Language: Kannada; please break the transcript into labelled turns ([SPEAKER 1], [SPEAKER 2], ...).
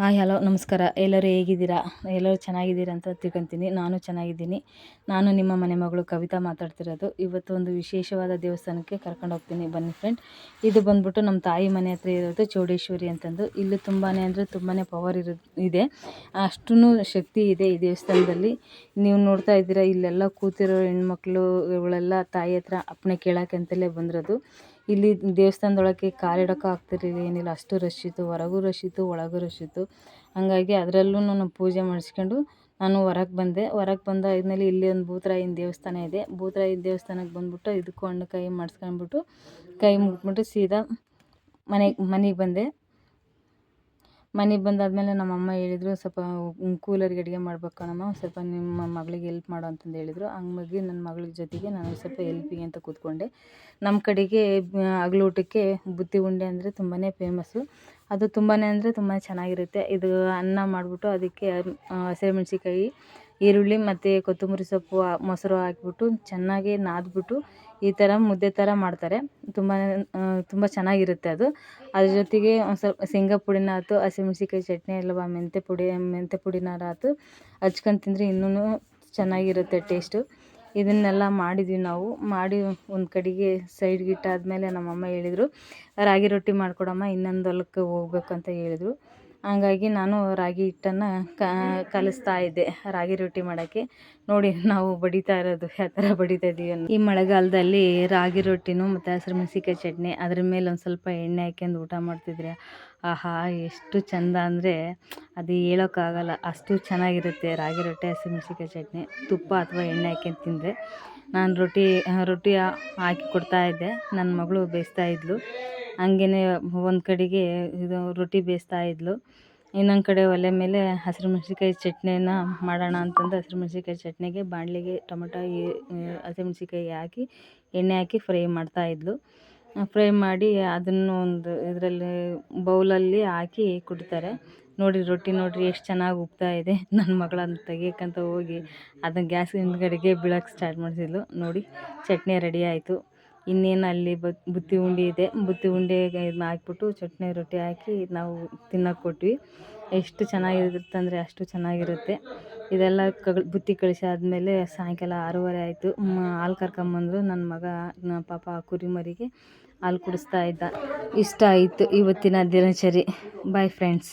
[SPEAKER 1] ಹಾಯ್, ಹಲೋ, ನಮಸ್ಕಾರ. ಎಲ್ಲರೂ ಹೇಗಿದ್ದೀರಾ? ಎಲ್ಲರೂ ಚೆನ್ನಾಗಿದ್ದೀರಾ ಅಂತ ತಿಳ್ಕೊತೀನಿ. ನಾನು ಚೆನ್ನಾಗಿದ್ದೀನಿ. ನಾನು ನಿಮ್ಮ ಮನೆ ಮಗಳು ಕವಿತಾ ಮಾತಾಡ್ತಿರೋದು. ಇವತ್ತು ಒಂದು ವಿಶೇಷವಾದ ದೇವಸ್ಥಾನಕ್ಕೆ ಕರ್ಕೊಂಡು ಹೋಗ್ತೀನಿ. ಬನ್ನಿ ಫ್ರೆಂಡ್ ಇದು ಬಂದ್ಬಿಟ್ಟು ನಮ್ಮ ತಾಯಿ ಮನೆ ಹತ್ರ ಇರೋದು ಚೌಡೇಶ್ವರಿ ಅಂತಂದು. ಇಲ್ಲಿ ತುಂಬಾ ಅಂದರೆ ತುಂಬಾ ಪವರ್ ಇರೋ, ಇದೆ. ಅಷ್ಟೂ ಶಕ್ತಿ ಇದೆ ಈ ದೇವಸ್ಥಾನದಲ್ಲಿ. ನೀವು ನೋಡ್ತಾ ಇದ್ದೀರಾ, ಇಲ್ಲೆಲ್ಲ ಕೂತಿರೋ ಹೆಣ್ಮಕ್ಳು, ಇವಳೆಲ್ಲ ತಾಯಿ ಹತ್ರ ಅಪ್ಪಣೆ ಕೇಳೋಕೆ ಅಂತಲೇ ಬಂದಿರೋದು. ಇಲ್ಲಿ ದೇವಸ್ಥಾನದೊಳಗೆ ಕಾಲಿಡೋಕೆ ಆಗ್ತಿರಲಿಲ್ಲ, ಏನಿಲ್ಲ. ಅಷ್ಟು ರಶ್ ಇತ್ತು, ಹೊರಗೂ ರಶ್ ಇತ್ತು, ಒಳಗೂ ರಶ್ ಇತ್ತು. ಹಾಗಾಗಿ ಅದರಲ್ಲೂ ನಾನು ಪೂಜೆ ಮಾಡಿಸ್ಕೊಂಡು ನಾನು ಹೊರಗೆ ಬಂದೆ. ಹೊರಗೆ ಬಂದಾದ್ಮೇಲೆ ಇಲ್ಲಿ ಒಂದು ಭೂತರಾಯಿನ ದೇವಸ್ಥಾನ ಇದೆ. ಭೂತರಾಯನ ದೇವಸ್ಥಾನಕ್ಕೆ ಬಂದ್ಬಿಟ್ಟು ಇದಕ್ಕೂ ಹಣ್ಣು ಕೈ ಮಾಡಿಸ್ಕೊಂಡ್ಬಿಟ್ಟು ಕೈ ಮುಗಿದ್ಬಿಟ್ಟು ಸೀದಾ ಮನೆಗೆ ಮನೆಗೆ ಬಂದೆ. ಮನೆಗೆ ಬಂದಾದಮೇಲೆ ನಮ್ಮ ಅಮ್ಮ ಹೇಳಿದ್ರು, ಸ್ವಲ್ಪ ಕೂಲರ್ಗೆ ಅಡುಗೆ ಮಾಡ್ಬೇಕು ಕಣಮ್ಮ, ಸ್ವಲ್ಪ ನಿಮ್ಮ ಮಗಳಿಗೆ ಹೆಲ್ಪ್ ಮಾಡು ಅಂತಂದು ಹೇಳಿದರು. ಹಂಗಾಗಿ ನನ್ನ ಮಗಳ ಜೊತೆಗೆ ನಾನು ಸ್ವಲ್ಪ ಎಲ್ಪಿಗೆ ಅಂತ ಕೂತ್ಕೊಂಡೆ. ನಮ್ಮ ಕಡೆಗೆ ಹಗ್ಲೂಟಕ್ಕೆ ಬುತ್ತಿ ಉಂಡೆ ಅಂದರೆ ತುಂಬಾ ಫೇಮಸ್ಸು ಅದು ತುಂಬಾ ಅಂದರೆ ತುಂಬಾ ಚೆನ್ನಾಗಿರುತ್ತೆ. ಇದು ಅನ್ನ ಮಾಡಿಬಿಟ್ಟು ಅದಕ್ಕೆ ಹಸಿಮೆಣ್ಸಿಕಾಯಿ ಈರುಳ್ಳಿ ಮತ್ತು ಕೊತ್ತಂಬರಿ ಸೊಪ್ಪು ಮೊಸರು ಹಾಕ್ಬಿಟ್ಟು ಚೆನ್ನಾಗಿ ನಾದ್ಬಿಟ್ಟು ಈ ಥರ ಮುದ್ದೆ ಥರ ಮಾಡ್ತಾರೆ. ತುಂಬಾ ತುಂಬ ಚೆನ್ನಾಗಿರುತ್ತೆ ಅದು. ಅದ್ರ ಜೊತೆಗೆ ಒಂದು ಸ್ವಲ್ಪ ಶೇಂಗಾ ಪುಡಿನ ಆಯ್ತು ಹಸಿಮೆಣ್ಸಿಕಾಯಿ ಚಟ್ನಿ ಅಲ್ವಾ, ಮೆಂತ್ಯ ಪುಡಿ, ಮೆಂತ್ಯ ಪುಡಿನಾರ ಆಯ್ತು ಹಚ್ಕೊಂಡು ತಿಂದರೆ ಇನ್ನೂ ಚೆನ್ನಾಗಿರುತ್ತೆ ಟೇಸ್ಟು ಇದನ್ನೆಲ್ಲ ಮಾಡಿದ್ವಿ ನಾವು. ಮಾಡಿ ಒಂದು ಕಡೆಗೆ ಸೈಡ್ಗೆ ನಮ್ಮ ನಮ್ಮಮ್ಮ ಹೇಳಿದರು, ರಾಗಿ ರೊಟ್ಟಿ ಮಾಡಿಕೊಡಮ್ಮ, ಇನ್ನೊಂದು ಹೊಲಕ್ಕೆ ಹೋಗ್ಬೇಕಂತ ಹೇಳಿದರು. ಹಂಗಾಗಿ ನಾನು ರಾಗಿ ಹಿಟ್ಟನ್ನು ಕಲಿಸ್ತಾ ಇದ್ದೆ. ರಾಗಿ ರೊಟ್ಟಿ ಮಾಡೋಕ್ಕೆ. ನೋಡಿ, ನಾವು ಬಡಿತಾ ಇರೋದು ಯಾವ ಥರ ಬಡಿತಾ ಇದ್ದೀವಿ ಈ ಮಳೆಗಾಲದಲ್ಲಿ ರಾಗಿ ರೊಟ್ಟಿನೂ ಮತ್ತು ಹಸಿರು ಮೆಣಸಿಕಾಯಿ ಚಟ್ನಿ ಅದ್ರ ಮೇಲೆ ಒಂದು ಸ್ವಲ್ಪ ಎಣ್ಣೆ ಹಾಕ್ಯಂಡು ಊಟ ಮಾಡ್ತಿದ್ರೆ ಆಹಾ, ಎಷ್ಟು ಚಂದ ಅಂದರೆ ಅದು ಹೇಳೋಕ್ಕಾಗಲ್ಲ. ಅಷ್ಟು ಚೆನ್ನಾಗಿರುತ್ತೆ ರಾಗಿ ರೊಟ್ಟಿ, ಹಸಿರು ಮೆಣಸಿಕಾಯಿ ಚಟ್ನಿ. ತುಪ್ಪ ಅಥವಾ ಎಣ್ಣೆ ಹಾಕ್ಯಂಡು ತಿಂದರೆ. ನಾನು ರೊಟ್ಟಿ ರೊಟ್ಟಿ ಹಾಕಿ ಕೊಡ್ತಾಯಿದ್ದೆ ನನ್ನ ಮಗಳು ಬೇಯಿಸ್ತಾ ಇದ್ಲು. ಹಂಗೇ ಒಂದು ಕಡೆಗೆ ಇದು ರೊಟ್ಟಿ ಬೇಯಿಸ್ತಾ ಇದ್ಲು. ಇನ್ನೊಂದು ಕಡೆ ಒಲೆ ಮೇಲೆ ಹಸಿರು ಮೆಣ್ಸಿನ್ಕಾಯಿ ಚಟ್ನಿನ ಮಾಡೋಣ ಅಂತಂದು ಹಸಿರು ಮೆಣ್ಸಿನ್ಕಾಯಿ ಚಟ್ನಿಗೆ ಬಾಣಲಿಗೆ ಟೊಮೆಟೊ ಹಸಿಮೆಣ್ಸಿನ್ಕಾಯಿ ಹಾಕಿ, ಎಣ್ಣೆ ಹಾಕಿ ಫ್ರೈ ಮಾಡ್ತಾ ಮಾಡ್ತಾಯಿದ್ಲು ಫ್ರೈ ಮಾಡಿ ಅದನ್ನು ಒಂದು ಇದರಲ್ಲಿ ಬೌಲಲ್ಲಿ ಹಾಕಿ ಕುಡಿತಾರೆ ನೋಡಿ ರೊಟ್ಟಿ ನೋಡಿರಿ ಎಷ್ಟು ಚೆನ್ನಾಗಿ ಉಬ್ತಾ ಇದೆ. ನನ್ನ ಮಗಳು ಅದನ್ನ ಹೋಗಿ ಅದನ್ನ ಗ್ಯಾಸ್ ಹಿಂದ್ಗಡೆಗೆ ಬೀಳೋಕೆ ಸ್ಟಾರ್ಟ್ ಮಾಡಿಸಿದ್ಲು. ನೋಡಿ, ಚಟ್ನಿ ರೆಡಿ ಆಯಿತು. ಇನ್ನೇನು ಅಲ್ಲಿ ಬುತ್ತಿ ಉಂಡೆ ಇದೆ. ಬುತ್ತಿ ಉಂಡೆಗೆ ಇದನ್ನ ಹಾಕ್ಬಿಟ್ಟು ಚಟ್ನಿ ರೊಟ್ಟಿ ಹಾಕಿ ನಾವು ತಿನ್ನೋಕೆ ಕೊಟ್ವಿ. ಎಷ್ಟು ಚೆನ್ನಾಗಿರುತ್ತೆ ಅಂದರೆ ಅಷ್ಟು ಚೆನ್ನಾಗಿರುತ್ತೆ. ಇದೆಲ್ಲ ಬುತ್ತಿ ಕಳಿಸಿ ಆದಮೇಲೆ ಸಾಯಂಕಾಲ ಆರೂವರೆ ಆಯಿತು. ಹಾಲು ಕರ್ಕೊಂಬಂದ್ರು ನನ್ನ ಮಗ ಪಾಪ ಕುರಿಮರಿಗೆ ಹಾಲು ಕುಡಿಸ್ತಾ ಇದ್ದ. ಇಷ್ಟ ಆಯಿತು ಇವತ್ತಿನ ದಿನಚರಿ. Bye friends